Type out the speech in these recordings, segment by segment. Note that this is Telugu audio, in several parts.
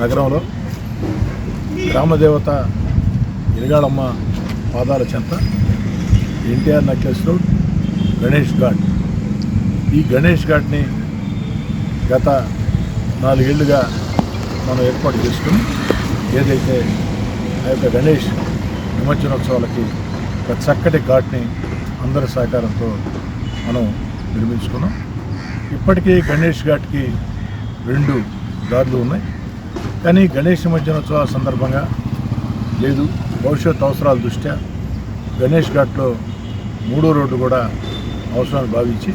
నగరంలో గ్రామదేవత ఇరగాడమ్మ పాదాల చెంత ఎన్టీఆర్ నెక్లెస్ రోడ్ గణేష్ ఘాట్. ఈ గణేష్ ఘాట్ని గత నాలుగేళ్ళుగా మనం ఏర్పాటు చేసుకుని ఏదైతే ఆ యొక్క గణేష్ నిమజ్జనోత్సవాలకి ఒక చక్కటి ఘాట్ని అందరి సహకారంతో మనం నిర్మించుకున్నాం. ఇప్పటికీ గణేష్ ఘాట్కి రెండు దారులు ఉన్నాయి. కానీ గణేష్ నిమజ్జనోత్సవాల సందర్భంగా లేదు భవిష్యత్ అవసరాల దృష్ట్యా గణేష్ ఘాట్లో మూడో రోడ్డు కూడా అవసరాన్ని భావించి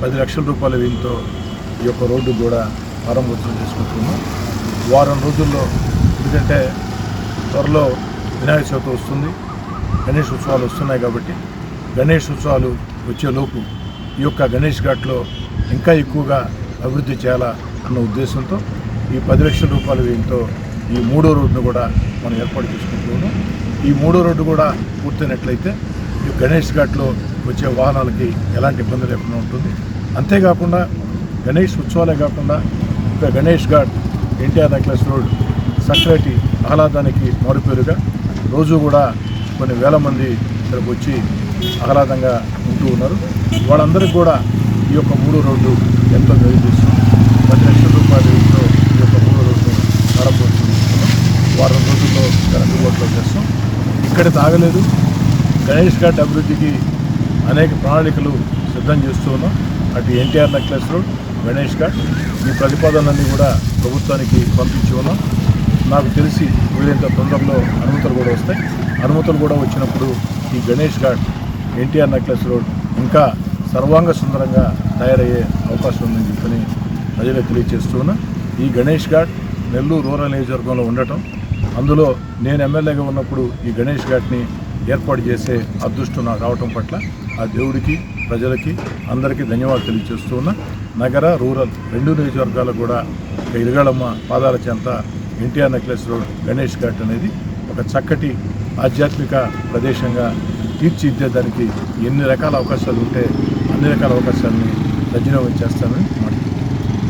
పది లక్షల రూపాయల వ్యయంతో ఈ యొక్క రోడ్డు కూడా ప్రారంభోత్సవం చేసుకుంటున్నాం వారం రోజుల్లో ఎందుకంటే త్వరలో వినాయక చవితి వస్తుంది గణేష్ ఉత్సవాలు వస్తున్నాయి కాబట్టి గణేష్ ఉత్సవాలు వచ్చేలోపు ఈ యొక్క గణేష్ ఘాట్లో ఇంకా ఎక్కువగా అభివృద్ధి చేయాలా అన్న ఉద్దేశంతో ఈ పది లక్షల రూపాయల వ్యయంతో ఈ మూడో రోడ్డును కూడా మనం ఏర్పాటు చేసుకుంటున్నాము ఈ మూడో రోడ్డు కూడా పూర్తయినట్లయితే ఈ గణేష్ ఘాట్లో వచ్చే వాహనాలకి ఎలాంటి ఇబ్బంది లేకుండా ఉంటుంది. అంతేకాకుండా గణేష్ ఉత్సవాలే కాకుండా ఇంకా గణేష్ ఘాట్ ఎన్టీఆర్ నెక్లెస్ రోడ్ చక్కటి ఆహ్లాదానికి మారుపేరుగా రోజు కూడా కొన్ని వేల మంది ఇక్కడికి వచ్చి ఆహ్లాదంగా ఉంటూ ఉన్నారు. వాళ్ళందరికీ కూడా ఈ యొక్క మూడో రోడ్డు ఎంతో మేలు చేస్తుంది పది లక్షల రూపాయలు వ్యయంతో ఈ యొక్క మూడు రోడ్డు ప్రారంభోత్సవం చేసుకున్నాం వారం రోజుల్లో ఇక్కడ అందుబాటులో చేస్తాం ఇక్కడ తాగలేదు. గణేష్ ఘాట్ అభివృద్ధికి అనేక ప్రణాళికలు సిద్ధం చేస్తూ ఉన్నాం. అటు ఎన్టీఆర్ నెక్లెస్ రోడ్ గణేష్ ఘాట్ ఈ ప్రతిపాదనలన్నీ కూడా ప్రభుత్వానికి పంపించి ఉన్నాం. నాకు తెలిసి వీలైనంత తొందరలో అనుమతులు కూడా వస్తాయి. అనుమతులు కూడా వచ్చినప్పుడు ఈ గణేష్ ఘాట్ ఎన్టీఆర్ నెక్లెస్ రోడ్ ఇంకా సర్వాంగ సుందరంగా తయారయ్యే అవకాశం ఉందని చెప్పని ప్రజలకు తెలియజేస్తూ ఉన్నా. ఈ గణేష్ ఘాట్ నెల్లూరు రూరల్ నియోజకవర్గంలో ఉండటం అందులో నేను ఎమ్మెల్యేగా ఉన్నప్పుడు ఈ గణేష్ ఘాట్ని ఏర్పాటు చేసే అదృష్టం నాకు రావటం పట్ల ఆ దేవుడికి ప్రజలకి అందరికీ ధన్యవాదాలు తెలియజేస్తూ ఉన్నా. నగర రూరల్ రెండు నియోజకవర్గాలు కూడా ఒక ఇరుగాళమ్మ పాదాల చెంత ఎన్టీఆర్ నెక్లెస్ రోడ్ గణేష్ ఘాట్ అనేది ఒక చక్కటి ఆధ్యాత్మిక ప్రదేశంగా తీర్చిదిద్దేదానికి ఎన్ని రకాల అవకాశాలు ఉంటే అన్ని రకాల అవకాశాలని సద్వినియోగం చేస్తానని మాట